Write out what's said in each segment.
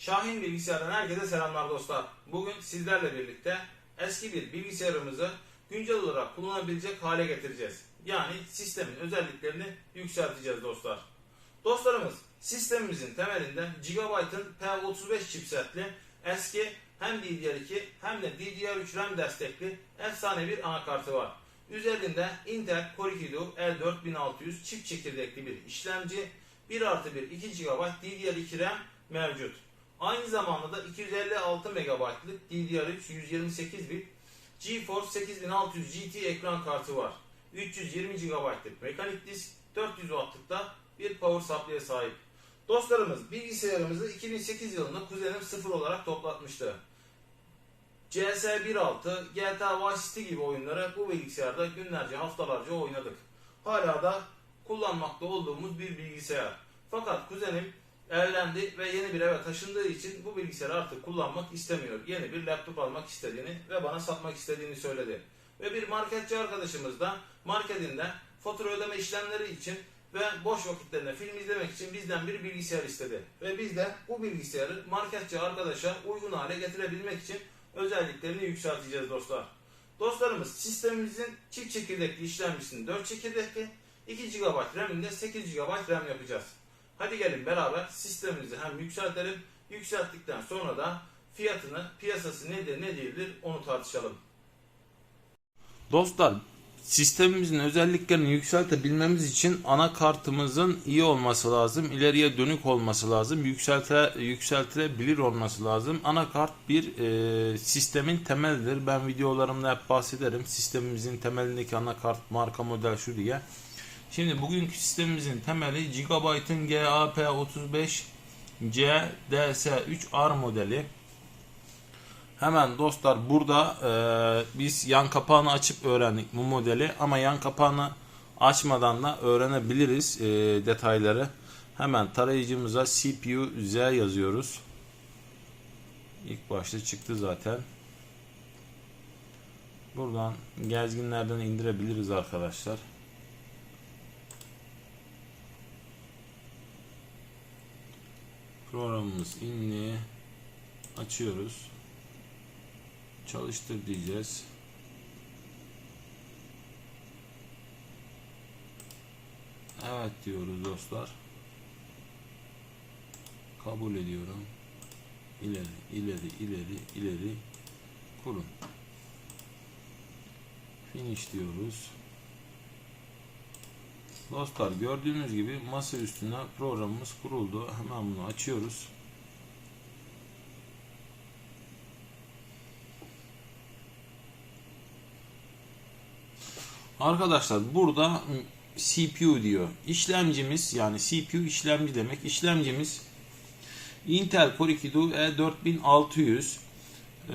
Şahin Bilgisayar'dan herkese selamlar dostlar. Bugün sizlerle birlikte eski bir bilgisayarımızı güncel olarak kullanabilecek hale getireceğiz. Yani sistemin özelliklerini yükselteceğiz dostlar. Dostlarımız sistemimizin temelinde Gigabyte'ın P35 chipsetli eski hem DDR2 hem de DDR3 RAM destekli efsane bir anakartı var. Üzerinde Intel Core 2 Duo L4600 çift çekirdekli bir işlemci, 1 artı 1 2 GB DDR2 RAM mevcut. Aynı zamanda da 256 MB'lık DDR3 128 bit GeForce 8600 GT ekran kartı var. 320 GB'lık mekanik disk, 400 Watt'lık da bir power supply'e sahip. Dostlarımız bilgisayarımızı 2008 yılında kuzenim 0 olarak toplatmıştı. CS 1.6, GTA Vice City gibi oyunları bu bilgisayarda günlerce haftalarca oynadık. Hala da kullanmakta olduğumuz bir bilgisayar. Fakat kuzenim evlendi ve yeni bir eve taşındığı için bu bilgisayarı artık kullanmak istemiyor. Yeni bir laptop almak istediğini ve bana satmak istediğini söyledi. Ve bir marketçi arkadaşımız da marketinde fatura ödeme işlemleri için ve boş vakitlerinde film izlemek için bizden bir bilgisayar istedi. Ve biz de bu bilgisayarı marketçi arkadaşa uygun hale getirebilmek için özelliklerini yükselteceğiz dostlar. Dostlarımız sistemimizin çift çekirdekli işlemcisini 4 çekirdekli, 2 GB RAM'inde 8 GB RAM yapacağız. Hadi gelin beraber sistemimizi hem yükseltelim, yükselttikten sonra da fiyatını, piyasası nedir ne değildir onu tartışalım. Dostlar sistemimizin özelliklerini yükseltebilmemiz için anakartımızın iyi olması lazım. ileriye dönük olması lazım. Yükselte, yükseltilebilir olması lazım. Anakart bir e, sistemin temelidir. Ben videolarımda hep bahsederim. Sistemimizin temelindeki anakart marka model şu diye. Şimdi bugünkü sistemimizin temeli Gigabyte'ın GAP35 CDS3R modeli. Hemen dostlar burada e, biz yan kapağını açıp öğrendik bu modeli ama yan kapağını açmadan da öğrenebiliriz e, detayları. Hemen tarayıcımıza CPU Z yazıyoruz. İlk başta çıktı zaten. Buradan gezginlerden indirebiliriz arkadaşlar. Programımız indi. Açıyoruz. Çalıştır diyeceğiz. Evet diyoruz dostlar. Kabul ediyorum. İleri, ileri, ileri, ileri. Kurun. Finish diyoruz. Dostlar gördüğünüz gibi masa üstüne programımız kuruldu. Hemen bunu açıyoruz. Arkadaşlar burada CPU diyor. İşlemcimiz yani CPU işlemci demek. İşlemcimiz Intel Core 2 Duo E4600 ee,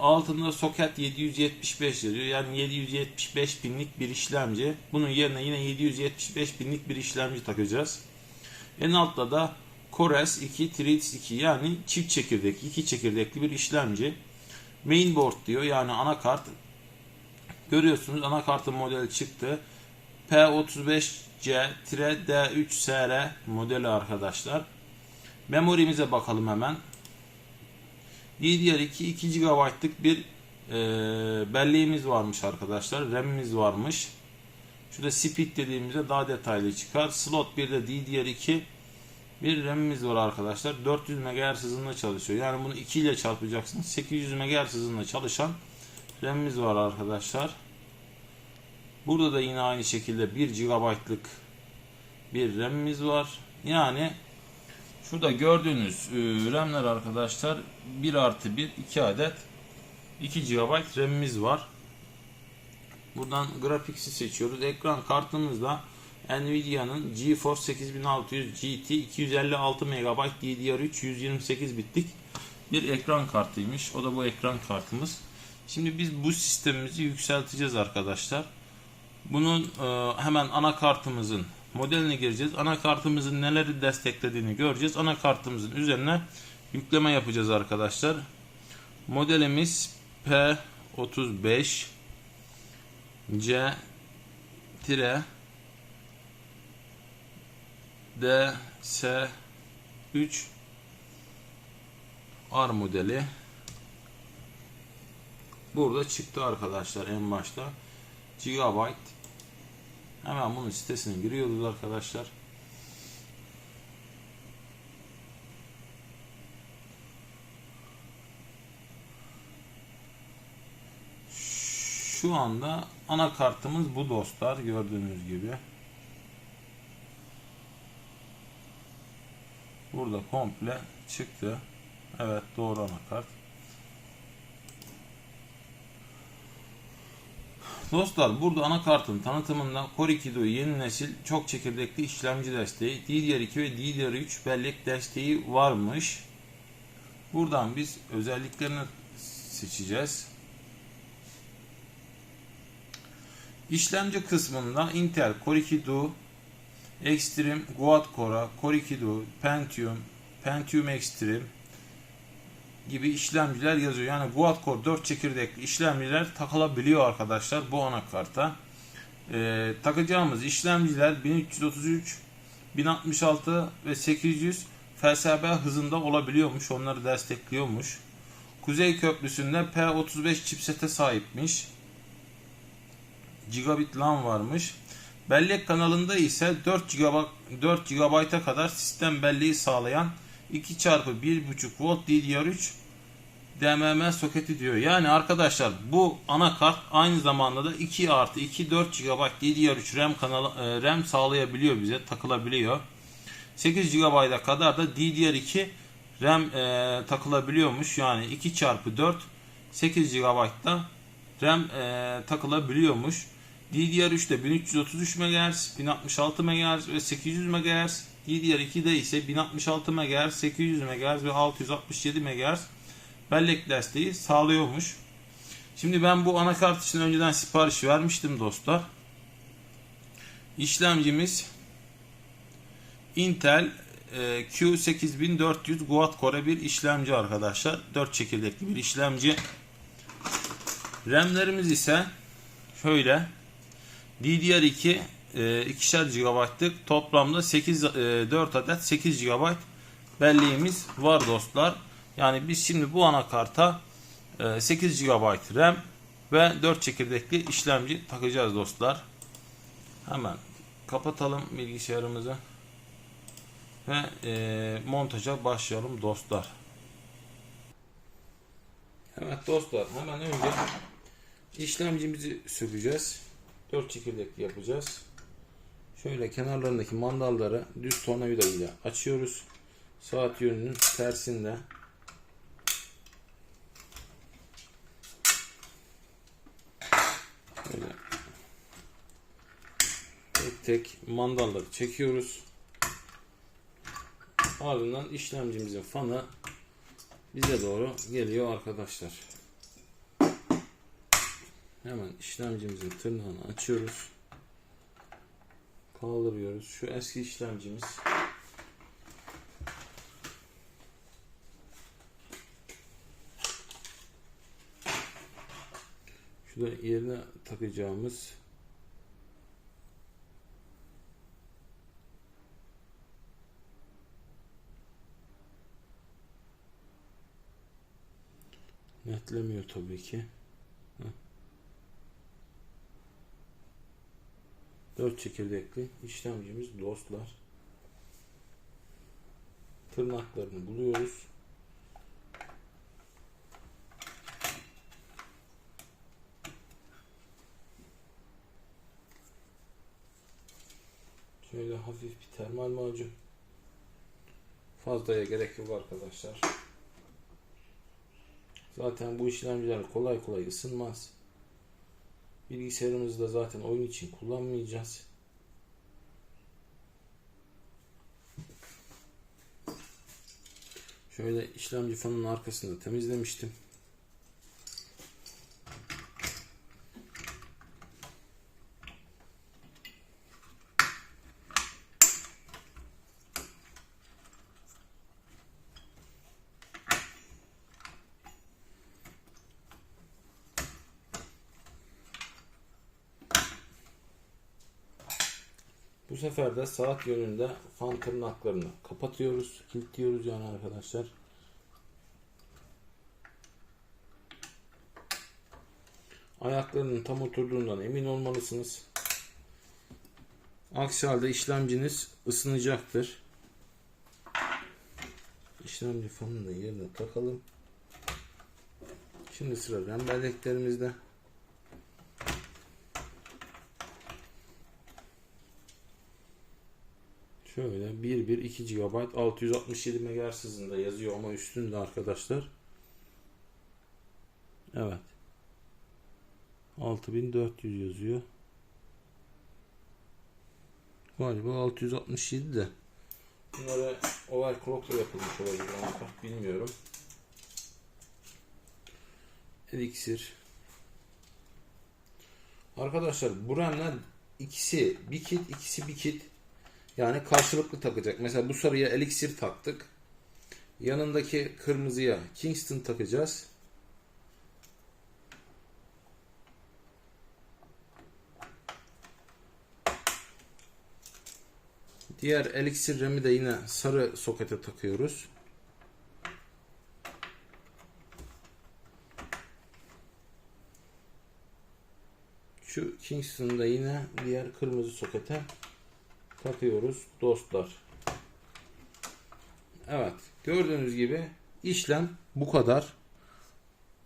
altında soket 775 yazıyor. Yani 775 binlik bir işlemci. Bunun yerine yine 775 binlik bir işlemci takacağız. En altta da Core S2 Trix 2 yani çift çekirdek, iki çekirdekli bir işlemci. Mainboard diyor yani anakart. Görüyorsunuz anakartın modeli çıktı. P35C-D3SR modeli arkadaşlar. Memorimize bakalım hemen. DDR2 2 GB'lık bir e, belleğimiz varmış arkadaşlar. RAM'imiz varmış. Şurada speed dediğimizde daha detaylı çıkar. Slot 1'de DDR2 bir RAM'imiz var arkadaşlar. 400 MHz hızında çalışıyor. Yani bunu 2 ile çarpacaksınız. 800 MHz hızında çalışan RAM'imiz var arkadaşlar. Burada da yine aynı şekilde 1 GB'lık bir RAM'imiz var. Yani Şurada gördüğünüz e, RAM'ler arkadaşlar 1 artı 1 2 adet 2 GB RAM'imiz var. Buradan grafiksi seçiyoruz. Ekran kartımızda Nvidia'nın GeForce 8600 GT 256 MB DDR3 128 bitlik bir ekran kartıymış. O da bu ekran kartımız. Şimdi biz bu sistemimizi yükselteceğiz arkadaşlar. Bunun e, hemen anakartımızın modeline gireceğiz. Anakartımızın neleri desteklediğini göreceğiz. Anakartımızın üzerine yükleme yapacağız arkadaşlar. Modelimiz P35 C tire DS 3 R modeli burada çıktı arkadaşlar en başta. Gigabyte. Hemen bunun sitesine giriyoruz arkadaşlar. Şu anda anakartımız bu dostlar gördüğünüz gibi. Burada komple çıktı. Evet doğru anakart. Dostlar burada anakartın tanıtımında Core 2 Duo yeni nesil çok çekirdekli işlemci desteği, DDR2 ve DDR3 bellek desteği varmış. Buradan biz özelliklerini seçeceğiz. İşlemci kısmında Intel Core 2 Duo, Extreme, Quad-Core, Core 2 Duo, Pentium, Pentium Extreme gibi işlemciler yazıyor. Yani Quad-Core 4 çekirdekli işlemciler takılabiliyor arkadaşlar bu anakarta. Ee, takacağımız işlemciler 1333, 1066 ve 800 FSB hızında olabiliyormuş. Onları destekliyormuş. Kuzey Köprüsü'nde P35 chipsete sahipmiş. Gigabit LAN varmış. Bellek kanalında ise 4 GB 4 GB'a kadar sistem belleği sağlayan 2 çarpı 1.5 volt DDR3 DMM soketi diyor. Yani arkadaşlar bu anakart aynı zamanda da 2 artı 2 4 GB DDR3 RAM kanalı e, RAM sağlayabiliyor bize takılabiliyor. 8 GB'a kadar da DDR2 RAM e, takılabiliyormuş. Yani 2 çarpı 4 8 GB'da RAM e, takılabiliyormuş. DDR3'te 1333 MHz, 1066 MHz ve 800 MHz. DDR2'de ise 1066 MHz, 800 MHz ve 667 MHz bellek desteği sağlıyormuş. Şimdi ben bu anakart için önceden sipariş vermiştim dostlar. İşlemcimiz Intel e, Q8400 Quad-Core bir işlemci arkadaşlar. 4 çekirdekli bir işlemci. RAM'lerimiz ise şöyle DDR2 e, ikişer GB'lık toplamda 8 e, 4 adet 8 GB belleğimiz var dostlar. Yani biz şimdi bu anakarta e, 8 GB RAM ve 4 çekirdekli işlemci takacağız dostlar. Hemen kapatalım bilgisayarımızı ve e, montaja başlayalım dostlar. Evet dostlar hemen önce işlemcimizi sökeceğiz. 4 çekirdekli yapacağız. Şöyle kenarlarındaki mandalları düz tornavida ile açıyoruz. Saat yönünün tersinde. Böyle tek tek mandalları çekiyoruz. Ardından işlemcimizin fanı bize doğru geliyor arkadaşlar. Hemen işlemcimizin tırnağını açıyoruz. Kaldırıyoruz. Şu eski işlemcimiz. Şurada yerine takacağımız netlemiyor tabii ki. 4 çekirdekli işlemcimiz dostlar. Tırnaklarını buluyoruz. Şöyle hafif bir termal macun. Fazlaya gerek yok arkadaşlar. Zaten bu işlemciler kolay kolay ısınmaz. Bilgisayarımızı da zaten oyun için kullanmayacağız. Şöyle işlemci fanının arkasını temizlemiştim. sefer de saat yönünde fan tırnaklarını kapatıyoruz. Kilitliyoruz yani arkadaşlar. Ayaklarının tam oturduğundan emin olmalısınız. Aksi halde işlemciniz ısınacaktır. İşlemci fanını yerine takalım. Şimdi sıra RAM. Şöyle 1 1 2 GB 667 MHz hızında yazıyor ama üstünde arkadaşlar. Evet. 6400 yazıyor. Galiba 667 de. Bunlara overclockla yapılmış olabilir ama bilmiyorum. Elixir. Arkadaşlar bu RAM'ler ikisi bir kit, ikisi bir kit. Yani karşılıklı takacak. Mesela bu sarıya Elixir taktık. Yanındaki kırmızıya Kingston takacağız. Diğer Elixir RAM'i de yine sarı sokete takıyoruz. Şu Kingston'ı da yine diğer kırmızı sokete takıyoruz dostlar. Evet gördüğünüz gibi işlem bu kadar.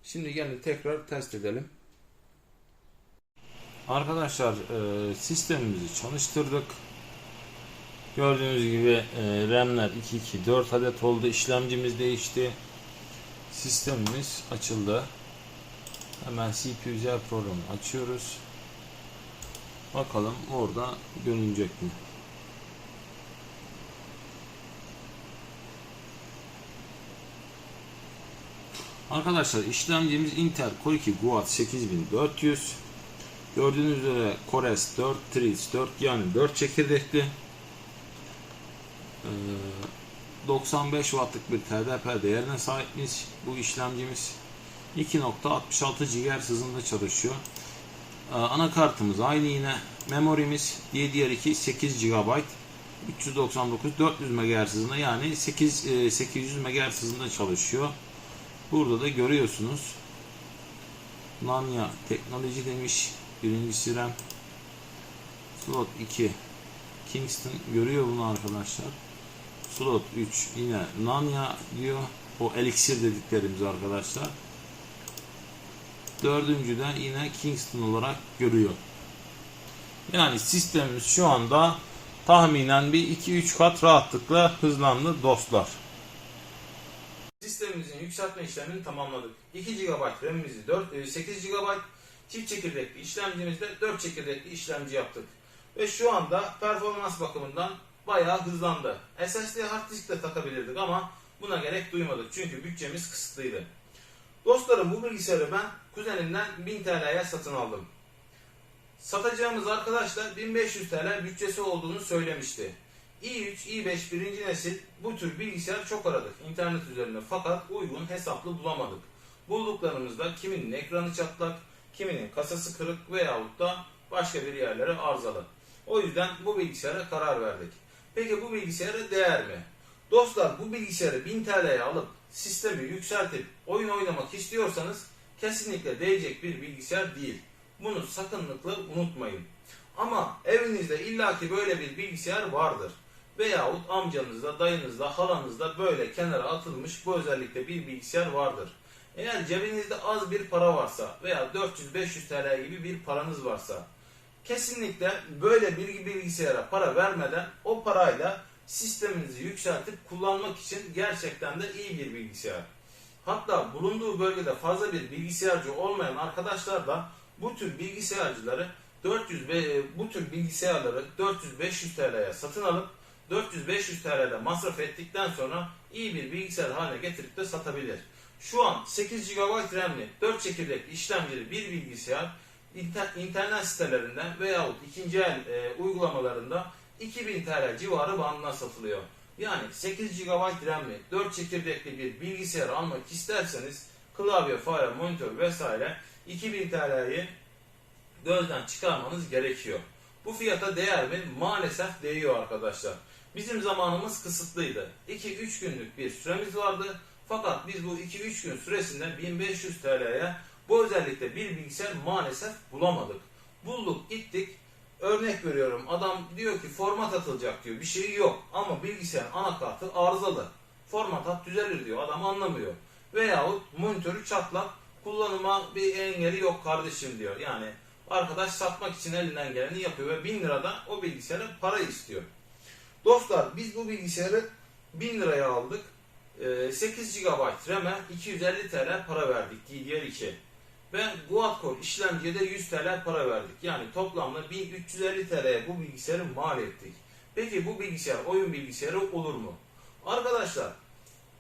Şimdi gelin tekrar test edelim. Arkadaşlar e, sistemimizi çalıştırdık. Gördüğünüz gibi e, RAM'ler 2 2 4 adet oldu. İşlemcimiz değişti. Sistemimiz açıldı. Hemen CPU programı açıyoruz. Bakalım orada görünecek mi? Arkadaşlar işlemcimiz Intel Core 2 Guat 8400. Gördüğünüz üzere Core S4, Tris 4 yani 4 çekirdekli. Ee, 95 wattlık bir TDP değerine sahipmiş bu işlemcimiz. 2.66 GHz hızında çalışıyor. Ee, anakartımız aynı yine. Memorimiz DDR2 8 GB 399 400 MHz hızında yani 8 e, 800 MHz hızında çalışıyor. Burada da görüyorsunuz. Nanya teknoloji demiş. Birincisi RAM. Slot 2. Kingston görüyor bunu arkadaşlar. Slot 3 yine Nanya diyor. O elixir dediklerimiz arkadaşlar. Dördüncü de yine Kingston olarak görüyor. Yani sistemimiz şu anda tahminen bir 2-3 kat rahatlıkla hızlandı dostlar. Sistemimizin yükseltme işlemini tamamladık. 2 GB RAM'imizi 4, 8 GB çift çekirdekli işlemcimizde 4 çekirdekli işlemci yaptık. Ve şu anda performans bakımından bayağı hızlandı. SSD hard disk de takabilirdik ama buna gerek duymadık. Çünkü bütçemiz kısıtlıydı. Dostlarım bu bilgisayarı ben kuzenimden 1000 TL'ye satın aldım. Satacağımız arkadaş da 1500 TL bütçesi olduğunu söylemişti. İ3, i5 birinci nesil bu tür bilgisayar çok aradık internet üzerinde fakat uygun hesaplı bulamadık. Bulduklarımızda kiminin ekranı çatlak, kiminin kasası kırık veyahut da başka bir yerlere arızalı. O yüzden bu bilgisayara karar verdik. Peki bu bilgisayara değer mi? Dostlar bu bilgisayarı 1000 TL'ye alıp sistemi yükseltip oyun oynamak istiyorsanız kesinlikle değecek bir bilgisayar değil. Bunu sakınlıkla unutmayın. Ama evinizde illaki böyle bir bilgisayar vardır. Veyahut amcanızda, dayınızda, halanızda böyle kenara atılmış bu özellikle bir bilgisayar vardır. Eğer cebinizde az bir para varsa veya 400-500 TL gibi bir paranız varsa kesinlikle böyle bir bilgisayara para vermeden o parayla sisteminizi yükseltip kullanmak için gerçekten de iyi bir bilgisayar. Hatta bulunduğu bölgede fazla bir bilgisayarcı olmayan arkadaşlar da bu tür bilgisayarcıları 400 ve bu tür bilgisayarları 400-500 TL'ye satın alıp 400-500 TL'de masraf ettikten sonra iyi bir bilgisayar haline getirip de satabilir. Şu an 8 GB RAM'li 4 çekirdekli işlemcili bir bilgisayar inter- internet sitelerinden veyahut ikinci el e, uygulamalarında 2000 TL civarı bandına satılıyor. Yani 8 GB RAM'li 4 çekirdekli bir bilgisayar almak isterseniz klavye, fare, monitör vesaire 2000 TL'yi gözden çıkarmanız gerekiyor. Bu fiyata değer mi? Maalesef değiyor arkadaşlar. Bizim zamanımız kısıtlıydı. 2-3 günlük bir süremiz vardı. Fakat biz bu 2-3 gün süresinde 1500 TL'ye bu özellikle bir bilgisayar maalesef bulamadık. Bulduk gittik. Örnek veriyorum adam diyor ki format atılacak diyor. Bir şey yok ama bilgisayar anakartı arızalı. Format at düzelir diyor. Adam anlamıyor. Veyahut monitörü çatlak kullanıma bir engeli yok kardeşim diyor. Yani arkadaş satmak için elinden geleni yapıyor ve 1000 lirada o bilgisayara para istiyor. Dostlar biz bu bilgisayarı 1000 liraya aldık. Ee, 8 GB RAM'e 250 TL para verdik DDR2. Ve Quad-Core işlemciye de 100 TL para verdik. Yani toplamda 1350 TL'ye bu bilgisayarı mal ettik. Peki bu bilgisayar oyun bilgisayarı olur mu? Arkadaşlar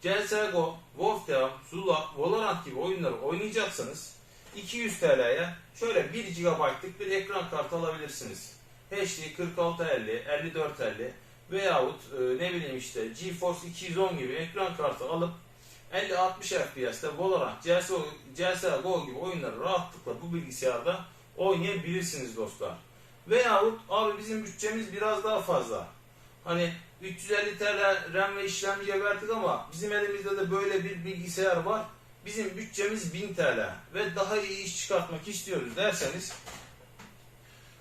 CSGO, Wolf Team, Zula, Valorant gibi oyunları oynayacaksanız 200 TL'ye şöyle 1 GB'lık bir ekran kartı alabilirsiniz. HD 4650, 5450 veyahut e, ne bileyim işte GeForce 210 gibi ekran kartı alıp 50-60 FPS'te Valorant, CSGO, CSGO gibi oyunları rahatlıkla bu bilgisayarda oynayabilirsiniz dostlar. Veyahut abi bizim bütçemiz biraz daha fazla. Hani 350 TL RAM ve işlemciye verdik ama bizim elimizde de böyle bir bilgisayar var. Bizim bütçemiz 1000 TL ve daha iyi iş çıkartmak istiyoruz derseniz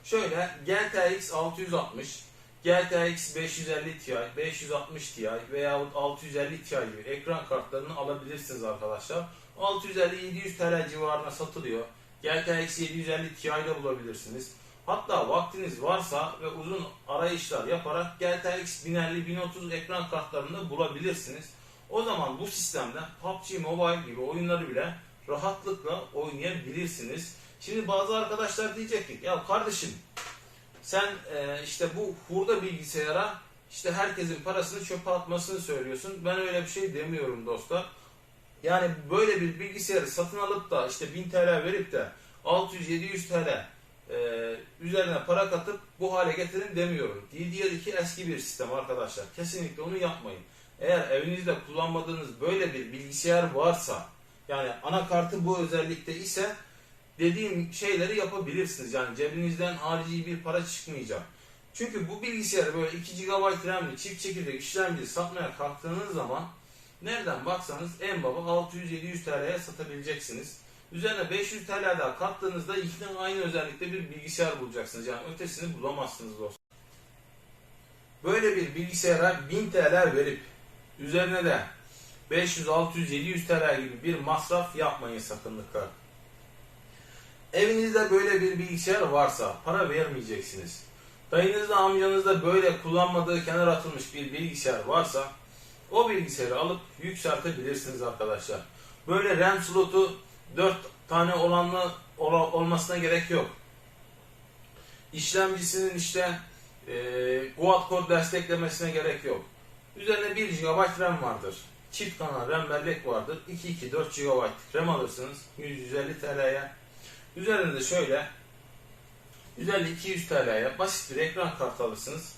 şöyle GTX 660, GTX 550 Ti, 560 Ti veyahut 650 Ti gibi ekran kartlarını alabilirsiniz arkadaşlar. 650-700 TL civarına satılıyor. GTX 750 Ti de bulabilirsiniz. Hatta vaktiniz varsa ve uzun arayışlar yaparak GTX 1050-1030 ekran kartlarını da bulabilirsiniz. O zaman bu sistemde PUBG Mobile gibi oyunları bile rahatlıkla oynayabilirsiniz. Şimdi bazı arkadaşlar diyecek ki ya kardeşim sen e, işte bu hurda bilgisayara işte herkesin parasını çöpe atmasını söylüyorsun. Ben öyle bir şey demiyorum dostlar. Yani böyle bir bilgisayarı satın alıp da işte 1000 TL verip de 600-700 TL e, üzerine para katıp bu hale getirin demiyorum. DDR2 eski bir sistem arkadaşlar. Kesinlikle onu yapmayın. Eğer evinizde kullanmadığınız böyle bir bilgisayar varsa yani anakartı bu özellikte ise dediğim şeyleri yapabilirsiniz. Yani cebinizden harici bir para çıkmayacak. Çünkü bu bilgisayarı böyle 2 GB RAM'li çift çekirdek işlemci satmaya kalktığınız zaman nereden baksanız en baba 600-700 TL'ye satabileceksiniz. Üzerine 500 TL daha kattığınızda yine aynı özellikte bir bilgisayar bulacaksınız. Yani ötesini bulamazsınız dostlar. Böyle bir bilgisayara 1000 TL verip üzerine de 500, 600, 700 TL gibi bir masraf yapmayın sakınlıkla. Evinizde böyle bir bilgisayar varsa para vermeyeceksiniz. Dayınızda amcanızda böyle kullanmadığı kenar atılmış bir bilgisayar varsa o bilgisayarı alıp yükseltebilirsiniz arkadaşlar. Böyle RAM slotu 4 tane olanlı ola- olmasına gerek yok. İşlemcisinin işte e, quad-core desteklemesine gerek yok. Üzerine 1 GB RAM vardır. Çift kanal RAM bellek vardır. 2-2 4 GB RAM alırsınız 100-150 TL'ye. Üzerinde de şöyle 150-200 TL'ye basit bir ekran kartı alırsınız.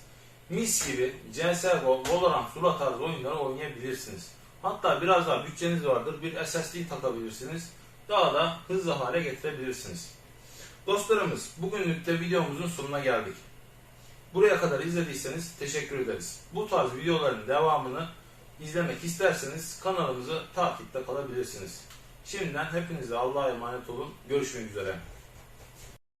Mis gibi CSGO, Valorant, Zula tarzı oyunları oynayabilirsiniz. Hatta biraz daha bütçeniz vardır. Bir SSD takabilirsiniz. Daha da hızlı hale getirebilirsiniz. Dostlarımız bugünlük de videomuzun sonuna geldik. Buraya kadar izlediyseniz teşekkür ederiz. Bu tarz videoların devamını izlemek isterseniz kanalımızı takipte kalabilirsiniz. Şimdiden hepinize Allah'a emanet olun. Görüşmek üzere.